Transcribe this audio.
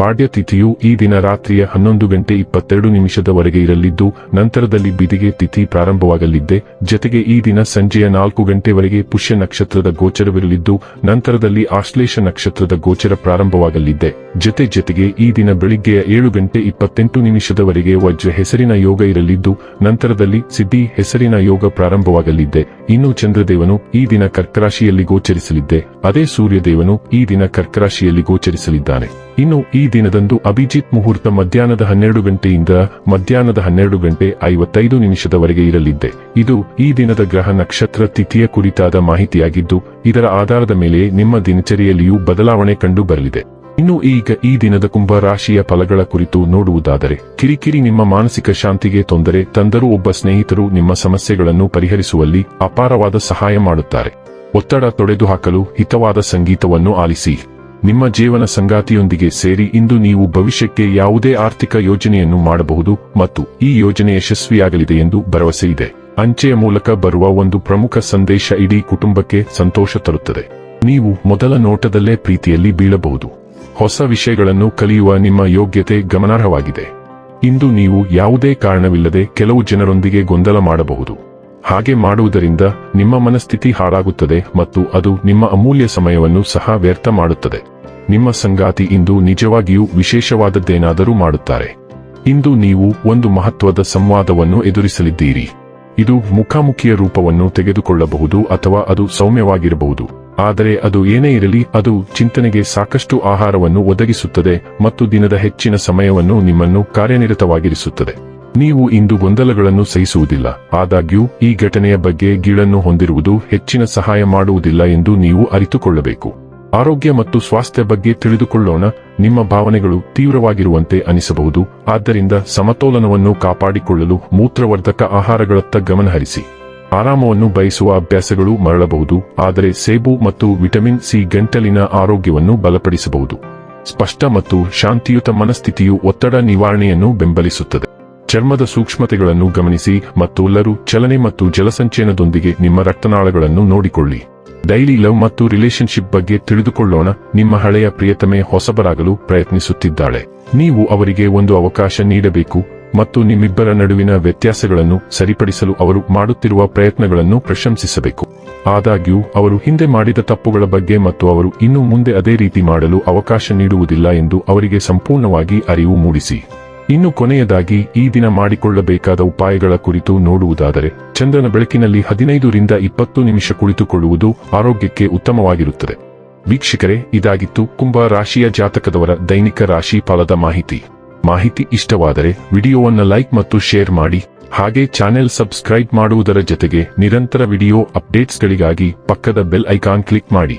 ಪಾಡ್ಯ ತಿಥಿಯು ಈ ದಿನ ರಾತ್ರಿಯ ಹನ್ನೊಂದು ಗಂಟೆ ಇಪ್ಪತ್ತೆರಡು ನಿಮಿಷದವರೆಗೆ ಇರಲಿದ್ದು, ನಂತರದಲ್ಲಿ ಬಿದಿಗೆ ತಿಥಿ ಪ್ರಾರಂಭವಾಗಲಿದ್ದೆ. ಜತೆಗೆ ಈ ದಿನ ಸಂಜೆಯ ನಾಲ್ಕು ಗಂಟೆವರೆಗೆ ಪುಷ್ಯ ನಕ್ಷತ್ರದ ಗೋಚರವಿರಲಿದ್ದು, ನಂತರದಲ್ಲಿ ಆಶ್ಲೇಷ ನಕ್ಷತ್ರದ ಗೋಚರ ಪ್ರಾರಂಭವಾಗಲಿದ್ದೆ. ಜತೆ ಜತೆಗೆ ಈ ದಿನ ಬೆಳಿಗ್ಗೆಯ ಏಳು ಗಂಟೆ ಇಪ್ಪತ್ತೆಂಟು ನಿಮಿಷದವರೆಗೆ ವಜ್ರ ಹೆಸರಿನ ಯೋಗ ಇರಲಿದ್ದು, ನಂತರದಲ್ಲಿ ಸಿದ್ಧಿ ಹೆಸರಿನ ಯೋಗ ಪ್ರಾರಂಭವಾಗಲಿದ್ದೆ. ಇನ್ನು ಚಂದ್ರದೇವನು ಈ ದಿನ ಕರ್ಕರಾಶಿಯಲ್ಲಿ ಗೋಚರಿಸಲಿದ್ದೆ. ಅದೇ ಸೂರ್ಯದೇವನು ಈ ದಿನ ಕರ್ಕರಾಶಿಯಲ್ಲಿ ಗೋಚರಿಸಲಿದ್ದಾನೆ. ಇನ್ನು ಈ ದಿನದಂದು ಅಭಿಜಿತ್ ಮುಹೂರ್ತ ಮಧ್ಯಾಹ್ನದ ಹನ್ನೆರಡು ಗಂಟೆಯಿಂದ ಮಧ್ಯಾಹ್ನದ ಹನ್ನೆರಡು ಗಂಟೆ ಐವತ್ತೈದು ನಿಮಿಷದವರೆಗೆ ಇರಲಿದ್ದೆ ಇದು ಈ ದಿನದ ಗ್ರಹ ನಕ್ಷತ್ರ ತಿಥಿಯ ಕುರಿತಾದ ಮಾಹಿತಿಯಾಗಿದ್ದು, ಇದರ ಆಧಾರದ ಮೇಲೆ ನಿಮ್ಮ ದಿನಚರಿಯಲ್ಲಿಯೂ ಬದಲಾವಣೆ ಕಂಡು ಬರಲಿದೆ ಇನ್ನು ಈಗ ಈ ದಿನದ ಕುಂಭ ರಾಶಿಯ ಫಲಗಳ ಕುರಿತು ನೋಡುವುದಾದರೆ, ಕಿರಿಕಿರಿ ನಿಮ್ಮ ಮಾನಸಿಕ ಶಾಂತಿಗೆ ತೊಂದರೆ ತಂದರೂ ಒಬ್ಬ ಸ್ನೇಹಿತರು ನಿಮ್ಮ ಸಮಸ್ಯೆಗಳನ್ನು ಪರಿಹರಿಸುವಲ್ಲಿ ಅಪಾರವಾದ ಸಹಾಯ ಮಾಡುತ್ತಾರೆ. ಒತ್ತಡ ತೊಡೆದುಹಾಕಲು ಹಿತವಾದ ಸಂಗೀತವನ್ನು ಆಲಿಸಿ. ನಿಮ್ಮ ಜೀವನ ಸಂಗಾತಿಯೊಂದಿಗೆ ಸೇರಿ ಇಂದು ನೀವು ಭವಿಷ್ಯಕ್ಕೆ ಯಾವುದೇ ಆರ್ಥಿಕ ಯೋಜನೆಯನ್ನು ಮಾಡಬಹುದು ಮತ್ತು ಈ ಯೋಜನೆ ಯಶಸ್ವಿಯಾಗಲಿದೆ ಎಂದು ಭರವಸೆ ಇದೆ. ಅಂಚೆಯ ಮೂಲಕ ಬರುವ ಒಂದು ಪ್ರಮುಖ ಸಂದೇಶ ಇಡೀ ಕುಟುಂಬಕ್ಕೆ ಸಂತೋಷ ತರುತ್ತದೆ. ನೀವು ಮೊದಲ ನೋಟದಲ್ಲೇ ಪ್ರೀತಿಯಲ್ಲಿ ಬೀಳಬಹುದು. ಹೊಸ ವಿಷಯಗಳನ್ನು ಕಲಿಯುವ ನಿಮ್ಮ ಯೋಗ್ಯತೆ ಗಮನಾರ್ಹವಾಗಿದೆ. ಇಂದು ನೀವು ಯಾವುದೇ ಕಾರಣವಿಲ್ಲದೆ ಕೆಲವು ಜನರೊಂದಿಗೆ ಗೊಂದಲ ಮಾಡಬಹುದು. ಹಾಗೆ ಮಾಡುವುದರಿಂದ ನಿಮ್ಮ ಮನಸ್ಥಿತಿ ಹಾಳಾಗುತ್ತದೆ ಮತ್ತು ಅದು ನಿಮ್ಮ ಅಮೂಲ್ಯ ಸಮಯವನ್ನು ಸಹ ವ್ಯರ್ಥ ಮಾಡುತ್ತದೆ. ನಿಮ್ಮ ಸಂಗಾತಿ ಇಂದು ನಿಜವಾಗಿಯೂ ವಿಶೇಷವಾದದ್ದೇನಾದರೂ ಮಾಡುತ್ತಾರೆ. ಇಂದು ನೀವು ಒಂದು ಮಹತ್ವದ ಸಂವಾದವನ್ನು ಎದುರಿಸಲಿದ್ದೀರಿ. ಇದು ಮುಖಾಮುಖಿಯ ರೂಪವನ್ನು ತೆಗೆದುಕೊಳ್ಳಬಹುದು ಅಥವಾ ಅದು ಸೌಮ್ಯವಾಗಿರಬಹುದು. ಆದರೆ ಅದು ಏನೇ ಇರಲಿ, ಅದು ಚಿಂತನೆಗೆ ಸಾಕಷ್ಟು ಆಹಾರವನ್ನು ಒದಗಿಸುತ್ತದೆ ಮತ್ತು ದಿನದ ಹೆಚ್ಚಿನ ಸಮಯವನ್ನು ನಿಮ್ಮನ್ನು ಕಾರ್ಯನಿರತವಾಗಿರಿಸುತ್ತದೆ. ನೀವು ಇಂದು ಗೊಂದಲಗಳನ್ನು ಸಹಿಸುವುದಿಲ್ಲ. ಆದಾಗ್ಯೂ, ಈ ಘಟನೆಯ ಬಗ್ಗೆ ಗೀಳನ್ನು ಹೊಂದಿರುವುದು ಹೆಚ್ಚಿನ ಸಹಾಯ ಮಾಡುವುದಿಲ್ಲ ಎಂದು ನೀವು ಅರಿತುಕೊಳ್ಳಬೇಕು. ಆರೋಗ್ಯ ಮತ್ತು ಸ್ವಾಸ್ಥ್ಯ ಬಗ್ಗೆ ತಿಳಿದುಕೊಳ್ಳೋಣ. ನಿಮ್ಮ ಭಾವನೆಗಳು ತೀವ್ರವಾಗಿರುವಂತೆ ಅನಿಸಬಹುದು. ಆದ್ದರಿಂದ ಸಮತೋಲನವನ್ನು ಕಾಪಾಡಿಕೊಳ್ಳಲು ಮೂತ್ರವರ್ಧಕ ಆಹಾರಗಳತ್ತ ಗಮನಹರಿಸಿ ಆರಾಮವನ್ನು ಬಯಸುವ ಅಭ್ಯಾಸಗಳು ಮರಳಬಹುದು. ಆದರೆ ಸೇಬು ಮತ್ತು ವಿಟಮಿನ್ ಸಿ ಗಂಟಲಿನ ಆರೋಗ್ಯವನ್ನು ಬಲಪಡಿಸಬಹುದು. ಸ್ಪಷ್ಟ ಮತ್ತು ಶಾಂತಿಯುತ ಮನಸ್ಥಿತಿಯು ಒತ್ತಡ ನಿವಾರಣೆಯನ್ನು ಬೆಂಬಲಿಸುತ್ತದೆ. ಚರ್ಮದ ಸೂಕ್ಷ್ಮತೆಗಳನ್ನು ಗಮನಿಸಿ ಮತ್ತು ಲರು ಚಲನೆ ಮತ್ತು ಜಲಸಂಚಯನದೊಂದಿಗೆ ನಿಮ್ಮ ರಕ್ತನಾಳಗಳನ್ನು ನೋಡಿಕೊಳ್ಳಿ. ಡೈಲಿ ಲವ್ ಮತ್ತು ರಿಲೇಶನ್ಶಿಪ್ ಬಗ್ಗೆ ತಿಳಿದುಕೊಳ್ಳೋಣ. ನಿಮ್ಮ ಹಳೆಯ ಪ್ರಿಯತಮೆ ಹೊಸಬರಾಗಲು ಪ್ರಯತ್ನಿಸುತ್ತಿದ್ದಾಳೆ. ನೀವು ಅವರಿಗೆ ಒಂದು ಅವಕಾಶ ನೀಡಬೇಕು ಮತ್ತು ನಿಮ್ಮಿಬ್ಬರ ನಡುವಿನ ವ್ಯತ್ಯಾಸಗಳನ್ನು ಸರಿಪಡಿಸಲು ಅವರು ಮಾಡುತ್ತಿರುವ ಪ್ರಯತ್ನಗಳನ್ನು ಪ್ರಶಂಸಿಸಬೇಕು. ಆದಾಗ್ಯೂ, ಅವರು ಹಿಂದೆ ಮಾಡಿದ ತಪ್ಪುಗಳ ಬಗ್ಗೆ ಮತ್ತು ಅವರು ಇನ್ನು ಮುಂದೆ ಅದೇ ರೀತಿ ಮಾಡಲು ಅವಕಾಶ ನೀಡುವುದಿಲ್ಲ ಎಂದು ಅವರಿಗೆ ಸಂಪೂರ್ಣವಾಗಿ ಅರಿವು ಮೂಡಿಸಿ. ಇನ್ನು ಕೊನೆಯದಾಗಿ ಈ ದಿನ ಮಾಡಿಕೊಳ್ಳಬೇಕಾದ ಉಪಾಯಗಳ ಕುರಿತು ನೋಡುವುದಾದರೆ, ಚಂದ್ರನ ಬೆಳಕಿನಲ್ಲಿ ಹದಿನೈದರಿಂದ ಇಪ್ಪತ್ತು ನಿಮಿಷ ಕುಳಿತುಕೊಳ್ಳುವುದು ಆರೋಗ್ಯಕ್ಕೆ ಉತ್ತಮವಾಗಿರುತ್ತದೆ. ವೀಕ್ಷಕರೇ, ಇದಾಗಿತ್ತು ಕುಂಭ ರಾಶಿಯ ಜಾತಕದವರ ದೈನಿಕ ರಾಶಿ ಫಲದ ಮಾಹಿತಿ. ಮಾಹಿತಿ ಇಷ್ಟವಾದರೆ ವಿಡಿಯೋವನ್ನು ಲೈಕ್ ಮತ್ತು ಶೇರ್ ಮಾಡಿ, ಹಾಗೆ ಚಾನೆಲ್ ಸಬ್ಸ್ಕ್ರೈಬ್ ಮಾಡುವುದರ ಜತೆಗೆ ನಿರಂತರ ವಿಡಿಯೋ ಅಪ್ಡೇಟ್ಸ್ಗಳಿಗಾಗಿ ಪಕ್ಕದ ಬೆಲ್ ಐಕಾನ್ ಕ್ಲಿಕ್ ಮಾಡಿ.